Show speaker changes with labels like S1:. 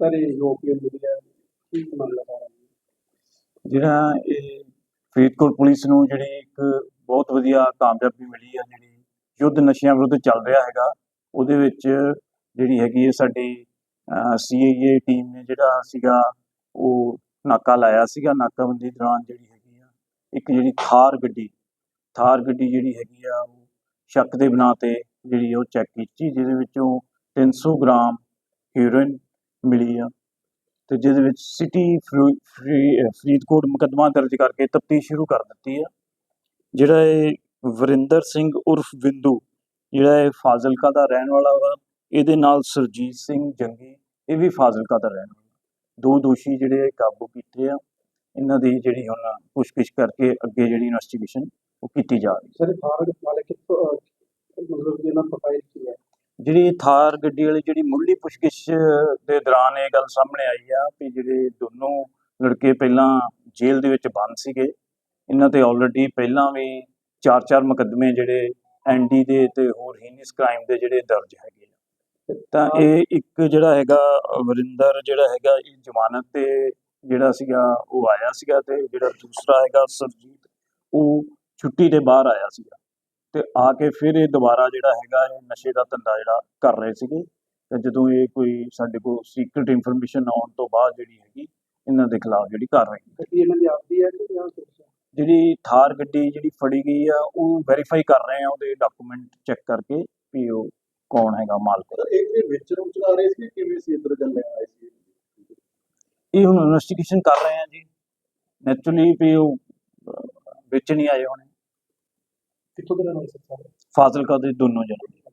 S1: ਸਾਰੇ European media ਕੀ ਮਾਮਲਾ ਸਾਰਾ।
S2: ਜਿਹੜਾ ਇਹ ਫਰੀਦਕੋਟ ਪੁਲਿਸ ਨੂੰ ਜਿਹੜੀ ਇੱਕ ਬਹੁਤ ਵਧੀਆ ਕਾਮਯਾਬੀ ਮਿਲੀ ਆ, ਜਿਹੜੀ ਯੁੱਧ ਨਸ਼ਿਆਂ ਵਿਰੁੱਧ ਚੱਲ ਰਿਹਾ ਹੈਗਾ, ਉਹਦੇ ਵਿੱਚ ਜਿਹੜੀ ਹੈਗੀ ਹੈ ਸਾਡੀ ਸੀਆਈਏ ਟੀਮ ਨੇ ਜਿਹੜਾ ਸੀਗਾ, ਉਹ ਨਾਕਾ ਲਾਇਆ ਸੀਗਾ। ਨਾਕਾਬੰਦੀ ਦੌਰਾਨ ਜਿਹੜੀ ਹੈਗੀ ਆ, ਇੱਕ ਜਿਹੜੀ ਥਾਰ ਗੱਡੀ ਥਾਰ ਗੱਡੀ ਜਿਹੜੀ ਹੈਗੀ ਆ, ਉਹ ਸ਼ੱਕ ਦੇ ਬਣਾ ਤੇ ਜਿਹੜੀ ਉਹ ਚੈੱਕ ਕੀਤੀ, ਜਿਹਦੇ ਵਿੱਚੋਂ 300 ਗ੍ਰਾਮ ਹੀਰੋਇਨ ਮਿਲੀ ਆ। ਤੇ ਜਿਹਦੇ ਵਿੱਚ ਸਿਟੀ ਫਰੀਦਕੋਟ ਮੁਕੱਦਮਾ ਦਰਜ ਕਰਕੇ ਤਫਤੀਸ਼ ਸ਼ੁਰੂ ਕਰ ਦਿੱਤੀ ਆ। ਜਿਹੜਾ ਇਹ ਵਰਿੰਦਰ ਸਿੰਘ ਉਰਫ ਬਿੰਦੂ, ਜਿਹੜਾ ਇਹ ਫਾਜ਼ਿਲਕਾ ਦਾ ਰਹਿਣ ਵਾਲਾ ਵਾ, ਇਹਦੇ ਨਾਲ ਸੁਰਜੀਤ ਸਿੰਘ ਜੰਗੀ, ਇਹ ਵੀ ਫਾਜ਼ਿਲਕਾ ਦਾ ਰਹਿਣ ਵਾਲਾ। ਦੋ ਦੋਸ਼ੀ ਜਿਹੜੇ ਕਾਬੂ ਕੀਤੇ ਆ। ਇਹਨਾਂ ਦੀ ਜਿਹੜੀ ਹੁਣ ਪੁੱਛਗਿੱਛ ਕਰਕੇ ਅੱਗੇ ਜਿਹੜੀ ਇਨਵੈਸਟੀਗੇਸ਼ਨ ਉਹ ਕੀਤੀ ਜਾ ਰਹੀ ਹੈ।
S1: ਸਰ ਭਾਰਤ ਵਾਲੇ ਕਿੱਥੋਂ ਮਤਲਬ ਇਹਨਾਂ ਪ੍ਰੋਫਾਈਲ ਕੀ ਹੈ।
S2: ਜਿਹੜੀ ਥਾਰ ਗੱਡੀ ਵਾਲੀ ਜਿਹੜੀ ਮੁੱਢਲੀ ਪੁੱਛਗਿੱਛ ਦੇ ਦੌਰਾਨ ਇਹ ਗੱਲ ਸਾਹਮਣੇ ਆਈ ਆ ਕਿ ਜਿਹੜੇ ਦੋਨੋਂ ਲੜਕੇ ਪਹਿਲਾਂ ਜੇਲ੍ਹ ਦੇ ਵਿੱਚ ਬੰਦ ਸੀਗੇ ਇਹਨਾਂ ਤੇ ਆਲਰੇਡੀ ਪਹਿਲਾਂ ਵੀ ਚਾਰ ਚਾਰ ਮੁਕੱਦਮੇ ਜਿਹੜੇ ਐਨਡੀ ਦੇ ਤੇ ਹੋਰ ਹੀਨਸ ਕ੍ਰਾਈਮ ਦੇ ਜਿਹੜੇ ਦਰਜ ਹੈਗੇ ਆ। ਤਾਂ ਇਹ ਇੱਕ ਜਿਹੜਾ ਹੈਗਾ ਵਰਿੰਦਰ ਜਿਹੜਾ ਹੈਗਾ ਇਹ ਜ਼ਮਾਨਤ ਤੇ ਜਿਹੜਾ ਸੀਗਾ ਉਹ ਆਇਆ ਸੀਗਾ ਤੇ ਜਿਹੜਾ ਦੂਸਰਾ ਹੈਗਾ ਸਰਜੀਤ ਉਹ ਛੁੱਟੀ ਤੇ ਬਾਹਰ ਆਇਆ ਸੀਗਾ। ਤੇ ਆ ਕੇ ਫਿਰ ਇਹ ਦੁਬਾਰਾ ਜਿਹੜਾ ਹੈਗਾ ਇਹ ਨਸ਼ੇ ਦਾ ਧੰਦਾ ਜਿਹੜਾ ਕਰ ਰਹੇ ਸੀਗੇ। ਤੇ ਜਦੋਂ ਇਹ ਕੋਈ ਸਾਡੇ ਕੋਲ ਸੀਕ੍ਰੀਟ ਇਨਫੋਰਮੇਸ਼ਨ ਆਉਣ ਤੋਂ ਬਾਅਦ ਜਿਹੜੀ ਹੈਗੀ ਇਹਨਾਂ ਦੇ ਖਿਲਾਫ ਜਿਹੜੀ ਕਾਰਵਾਈ
S1: ਗੱਡੀ ਇਹਨਾਂ ਦੀ ਆਪਦੀ ਹੈ ਕਿ ਜਾਂ
S2: ਜਿਹੜੀ ਥਾਰ ਗੱਡੀ ਜਿਹੜੀ ਫੜੀ ਗਈ ਆ ਉਹ ਵੈਰੀਫਾਈ ਕਰ ਰਹੇ ਆ ਉਹਦੇ ਡਾਕੂਮੈਂਟ ਚੈੱਕ ਕਰਕੇ ਵੀ ਉਹ ਕੌਣ ਹੈਗਾ ਮਾਲਕ।
S1: ਇਹ ਵਿੱਚ ਨੂੰ ਚਲਾ ਰਹੇ ਸੀ ਕਿਵੇਂ ਸੀ ਇਧਰ ਗੱਲ ਆਏ ਸੀ?
S2: ਇਹ ਹੁਣ ਇਨਵੈਸਟੀਗੇਸ਼ਨ ਕਰ ਰਹੇ ਆ ਜੀ। ਨੈਚੁਰਲੀ ਵੀ ਉਹ ਵਿੱਚ ਨਹੀਂ ਆਏ ਹੋਣੇ।
S1: ਕਿੱਥੋਂ ਦੇ ਰਹਿਣ ਸਰ?
S2: ਫਾਜ਼ਿਲਕਾ ਦੇ ਦੋਨੋਂ ਜਣੇ।